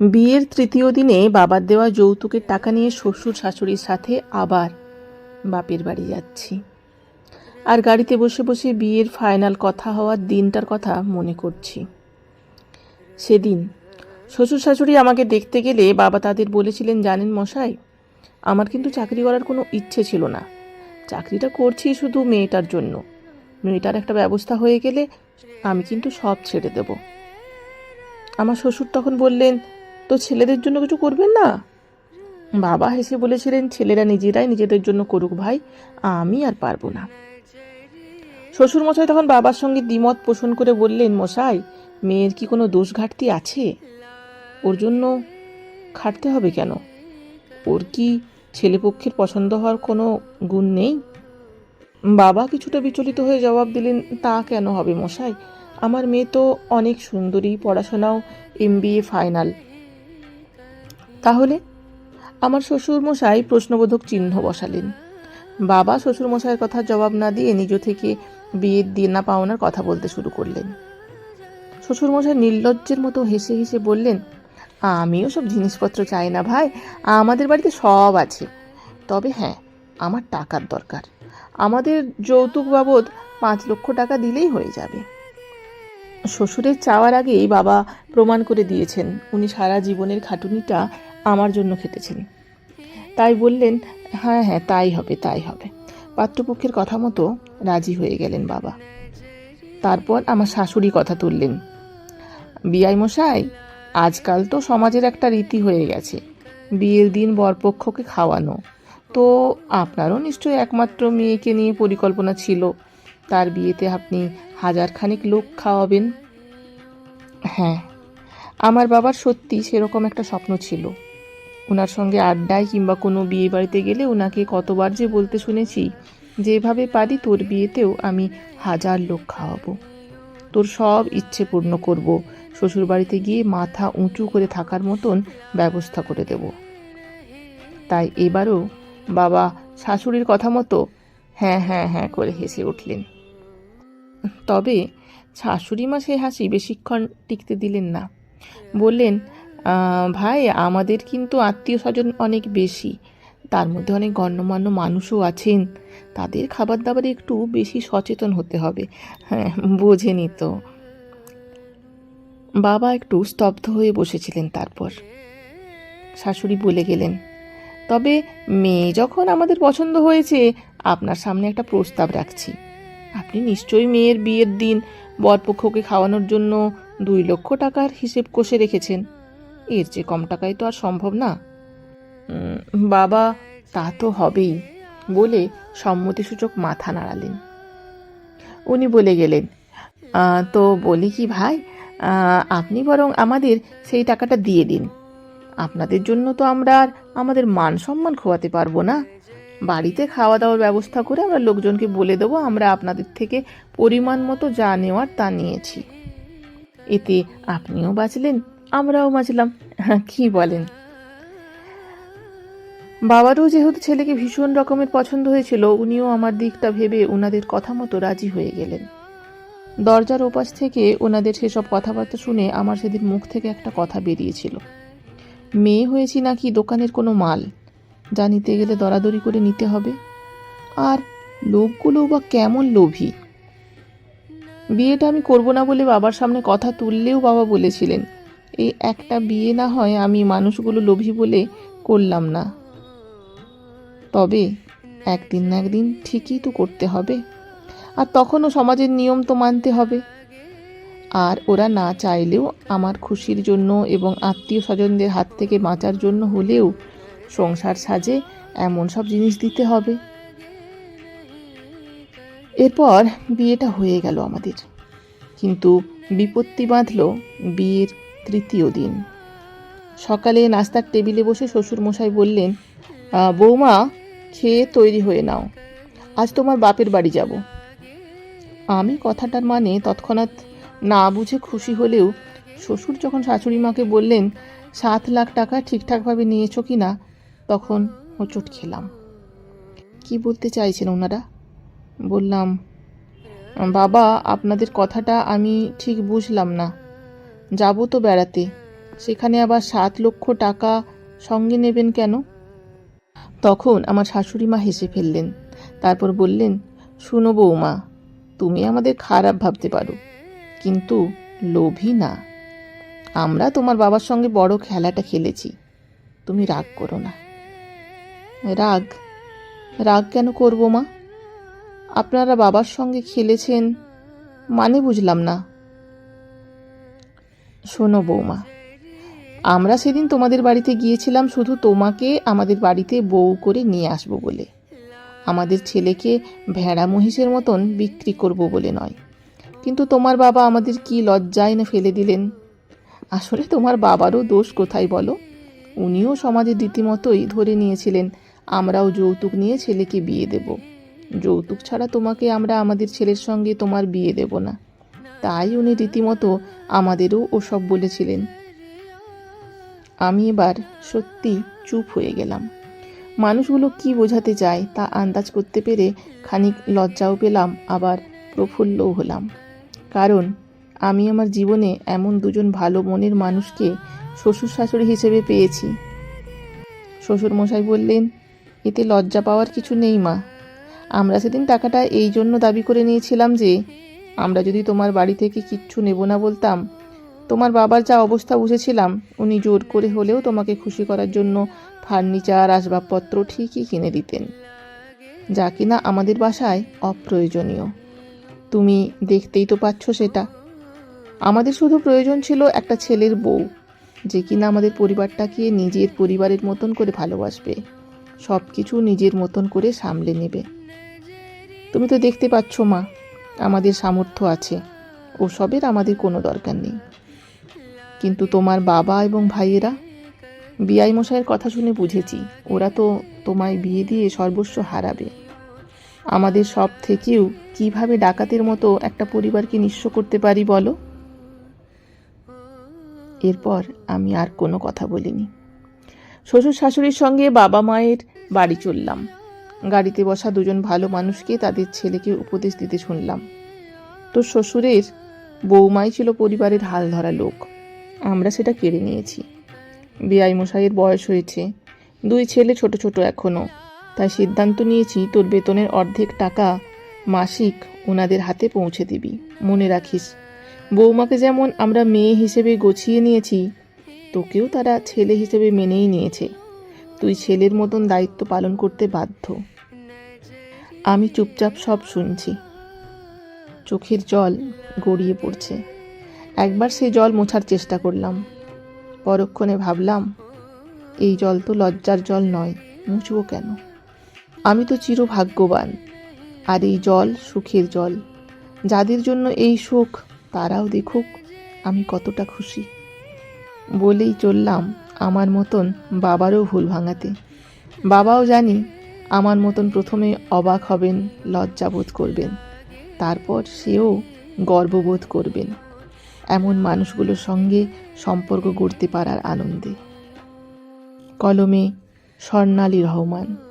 বিয়ের তৃতীয় দিনে বাবার দেওয়া যৌতুকের টাকা নিয়ে শ্বশুর শাশুড়ির সাথে আবার বাপের বাড়ি যাচ্ছি। আর গাড়িতে বসে বসে বিয়ের ফাইনাল কথা হওয়ার দিনটার কথা মনে করছি। সেদিন শ্বশুর শাশুড়ি আমাকে দেখতে গেলে বাবা তাদের বলেছিলেন, জানেন মশাই, আমার কিন্তু চাকরি করার কোনো ইচ্ছে ছিল না। চাকরিটা করছি শুধু মেয়েটার জন্য। মেয়েটার একটা ব্যবস্থা হয়ে গেলে আমি কিন্তু সব ছেড়ে দেব। আমার শ্বশুর তখন বললেন তো ছেলেদের জন্য কিছু করবেন না? বাবা হেসে বলেছিলেন, ছেলেরা নিজেরাই নিজেদের জন্য করুক ভাই, আমি আর পারব না। শ্বশুর মশাই তখন বাবার সঙ্গে দ্বিমত পোষণ করে বললেন, মশাই, মেয়ের কি কোনো দোষ ঘাটতি আছে? ওর জন্য খাটতে হবে কেন? ওর কি ছেলেপক্ষের পছন্দ হওয়ার কোনো গুণ নেই? বাবা কিছুটা বিচলিত হয়ে জবাব দিলেন, তা কেন হবে মশাই? আমার মেয়ে তো অনেক সুন্দরী, পড়াশোনাও এমবিএ ফাইনাল তাহলে? আমার শ্বশুর মশাই প্রশ্নবোধক চিহ্ন বসালেন। বাবা শ্বশুর মশাইয়ের কথা জবাব না দিয়ে নিজ থেকে বিয়ের দিন না পাওনার কথা বলতে শুরু করলেন। শ্বশুর মশাই নির্লজ্জের মতো হেসে হেসে বললেন, আমিও সব জিনিসপত্র চাই না ভাই, আমাদের বাড়িতে সব আছে। তবে হ্যাঁ আমার টাকার দরকার। আমাদের যৌতুক বাবদ পাঁচ লক্ষ টাকা দিলেই হয়ে যাবে। শ্বশুরের চাওয়ার আগেই বাবা প্রমাণ করে দিয়েছেন, উনি সারা জীবনের খাটুনিটা আমার জন্য খেটেছেন তাই বললেন হ্যাঁ হ্যাঁ তাই হবে তাই হবে। পাত্রপক্ষের কথা মতো রাজি হয়ে গেলেন বাবা। তারপর আমার শাশুড়ি কথা তুললেন বিয়াই মশাই, আজকাল তো সমাজের একটা রীতি হয়ে গেছে, বিয়ের দিন বরপক্ষকে খাওয়ানো। তো আপনারও নিশ্চয়ই একমাত্র মেয়েকে নিয়ে পরিকল্পনা ছিল, তার বিয়েতে আপনি হাজার খানিক লোক খাওয়াবেন? হ্যাঁ আমার বাবার সত্যি সেরকম একটা স্বপ্ন ছিল। ওনার সঙ্গে আড্ডায় কিংবা কোনো বিয়ে বাড়িতে গেলে ওনাকে কতবার যে বলতে শুনেছি যেভাবে পারি তোর বিয়েতেও আমি হাজার লোক খাওয়াবো। তোর সব ইচ্ছে পূর্ণ করব। শ্বশুর বাড়িতে গিয়ে মাথা উঁচু করে থাকার মতন ব্যবস্থা করে দেব। তাই এবারও বাবা শাশুড়ির কথা মতো হ্যাঁ হ্যাঁ হ্যাঁ করে হেসে উঠলেন। তবে শাশুড়ি মা সে হাসি বেশিক্ষণ টিকতে দিলেন না। বললেন "আহ, ভাই, আমাদের কিন্তু আত্মীয় স্বজন অনেক বেশি। তার মধ্যে অনেক গণ্যমান্য মানুষও আছেন। তাদের খাবার দাবারে একটু বেশি সচেতন হতে হবে। হ্যাঁ বোঝেনি তো। বাবা একটু স্তব্ধ হয়ে বসেছিলেন তারপর। শাশুড়ি বলে গেলেন, তবে মেয়ে যখন আমাদের পছন্দ হয়েছে, আপনার সামনে একটা প্রস্তাব রাখছি। আপনি নিশ্চয়ই মেয়ের বিয়ের দিন বরপক্ষকে খাওয়ানোর জন্য দুই লক্ষ টাকার হিসেব কষে রেখেছেন। এর চেয়ে কম টাকায় তো আর সম্ভব না। বাবা, তা তো হবেই, বলে সম্মতিসূচক মাথা নাড়ালেন। উনি বলে গেলেন তো বলি কি ভাই আপনি বরং আমাদের সেই টাকাটা দিয়ে দিন। আপনাদের জন্য তো আমরা আর আমাদের মান সম্মান খোয়াতে পারব না। বাড়িতে খাওয়া দাওয়ার ব্যবস্থা করে আমরা লোকজনকে বলে দেবো, আমরা আপনাদের থেকে পরিমাণ মতো যা নেওয়ার তা নিয়েছি। এতে আপনিও বাঁচলেন আমরাও বাঁচলাম কি বলেন? বাবারও যেহেতু ছেলেকে ভীষণ রকমের পছন্দ হয়েছিল, উনিও আমার দিকটা ভেবে ওনাদের কথা মতো রাজি হয়ে গেলেন। দরজার ওপাশ থেকে ওনাদের সেসব কথাবার্তা শুনে আমার সেদিন মুখ থেকে একটা কথা বেরিয়েছিল। মেয়ে হয়েছি নাকি দোকানের কোনো মাল? যা নিতে গেলে দরাদরি করে নিতে হবে। আর লোকগুলো বা কেমন লোভী? বিয়েটা আমি করব না বলে বাবার সামনে কথা তুললেও বাবা বলেছিলেন এই একটা বিয়ে না হয় আমি মানুষগুলো লোভী বলে করলাম না। তবে একদিন না একদিন ঠিকই তো করতে হবে। আর তখনও সমাজের নিয়ম তো মানতে হবে। আর ওরা না চাইলেও আমার খুশির জন্য এবং আত্মীয় স্বজনদের হাত থেকে বাঁচার জন্য হলেও সংসার সাজে এমন সব জিনিস দিতে হবে। এরপর বিয়েটা হয়ে গেল আমাদের। কিন্তু বিপত্তি বাঁধল বিয়ের তৃতীয় দিন। সকালে নাস্তার টেবিলে বসে শ্বশুর মশাই বললেন "আহ, বৌমা খেয়ে তৈরি হয়ে নাও। আজ তোমার বাপের বাড়ি যাব। আমি কথাটার মানে তৎক্ষণাৎ না বুঝে খুশি হলেও শ্বশুর যখন শাশুড়ি মাকে বললেন সাত লাখ টাকা ঠিকঠাকভাবে নিয়েছো কি না? তখন হোঁচট খেলাম। কি বলতে চাইছেন ওনারা? বললাম বাবা আপনাদের কথাটা আমি ঠিক বুঝলাম না। যাব তো বেড়াতে। সেখানে আবার সাত লক্ষ টাকা সঙ্গে নেবেন কেন? তখন আমার শাশুড়ি মা হেসে ফেললেন। তারপর বললেন, শুনো বৌমা, তুমি আমাদের খারাপ ভাবতে পারো, কিন্তু লোভী না। আমরা তোমার বাবার সঙ্গে বড় খেলাটা খেলেছি, তুমি রাগ করো না। রাগ? রাগ কেন করব মা? আপনারা বাবার সঙ্গে খেলেছেন মানে বুঝলাম না। শোনো বৌমা। আমরা সেদিন তোমাদের বাড়িতে গিয়েছিলাম শুধু তোমাকে আমাদের বাড়িতে বউ করে নিয়ে আসব বলে। আমাদের ছেলেকে ভেড়া মহিষের মতন বিক্রি করব বলে নয়। কিন্তু তোমার বাবা আমাদের কি লজ্জায় না ফেলে দিলেন? আসলে তোমার বাবারও দোষ কোথায় বলো? উনিও সমাজের রীতিমতোই ধরে নিয়েছিলেন, আমরাও যৌতুক নিয়ে ছেলেকে বিয়ে দেব। যৌতুক ছাড়া তোমাকে আমরা আমাদের ছেলের সঙ্গে তোমার বিয়ে দেব না। তাই উনি রীতিমতো আমাদেরও ওসব বলেছিলেন। আমি এবার সত্যি চুপ হয়ে গেলাম। মানুষগুলো কি বোঝাতে চায় তা আন্দাজ করতে পেরে খানিক লজ্জাও পেলাম, আবার প্রফুল্লও হলাম। কারণ আমি আমার জীবনে এমন দুজন ভালো মনের মানুষকে শ্বশুর শাশুড়ি হিসেবে পেয়েছি। শ্বশুর মশাই বললেন, এতে লজ্জা পাওয়ার কিছু নেই মা। আমরা সেদিন টাকাটা এই জন্য দাবি করে নিয়েছিলাম যে আমরা যদি তোমার বাড়ি থেকে কিচ্ছু নেব না বলতাম, তোমার বাবার যা অবস্থা বুঝেছিলাম, উনি জোর করে হলেও তোমাকে খুশি করার জন্য ফার্নিচার, আসবাবপত্র ঠিকই কিনে দিতেন, যা কিনা আমাদের বাসায় অপ্রয়োজনীয়। তুমি দেখতেই তো পাচ্ছ সেটা। আমাদের শুধু প্রয়োজন ছিল একটা ছেলের বউ, যে কিনা আমাদের পরিবারটাকে নিজের পরিবারের মতন করে ভালোবাসবে সব কিছু নিজের মতন করে সামলে নেবে। তুমি তো দেখতে পাচ্ছ মা আমাদের সামর্থ্য আছে। ওসবের আমাদের কোনো দরকার নেই। কিন্তু তোমার বাবা এবং ভাইয়েরা? বিআই মশাইয়ের কথা শুনে বুঝেছি। ওরা তো তোমায় বিয়ে দিয়ে সর্বস্ব হারাবে। আমাদের সব থেকেও কীভাবে ডাকাতের মতো একটা পরিবারকে নিঃস্ব করতে পারি বলো? এরপর আমি আর কোনো কথা বলিনি। শ্বশুর শাশুড়ির সঙ্গে বাবা মায়ের বাড়ি চললাম। গাড়িতে বসা দুজন ভালো মানুষকে তাদের ছেলেকে উপদেশ দিতে শুনলাম। তোর শ্বশুরের বৌমাই ছিল পরিবারের হাল ধরা লোক। আমরা সেটা কেড়ে নিয়েছি। বেআই মশাইয়ের বয়স হয়েছে। দুই ছেলে ছোট ছোট এখনও তাই সিদ্ধান্ত নিয়েছি তোর বেতনের অর্ধেক টাকা মাসিক ওনাদের হাতে পৌঁছে দিবি। মনে রাখিস, বৌমাকে যেমন আমরা মেয়ে হিসেবে গছিয়ে নিয়েছি, তোকেও তারা ছেলে হিসেবে মেনেই নিয়েছে। তুই ছেলের মতন দায়িত্ব পালন করতে বাধ্য। আমি চুপচাপ সব শুনছি। চোখের জল গড়িয়ে পড়ছে। একবার সেই জল মোছার চেষ্টা করলাম। পরক্ষণে ভাবলাম, এই জল তো লজ্জার জল নয়, মুছবো কেন? আমি তো চিরভাগ্যবান। আর এই জল সুখের জল। যাদের জন্য এই সুখ, তারাও দেখুক আমি কতটা খুশি। বলেই চললাম আমার মতন বাবারও ভুল ভাঙাতে। বাবাও জানি আমার মতন প্রথমে অবাক হবেন লজ্জাবোধ করবেন। তারপর সেও গর্ববোধ করবেন। এমন মানুষগুলোর সঙ্গে সম্পর্ক গড়তে পারার আনন্দে। কলমে স্বর্ণালী রহমান।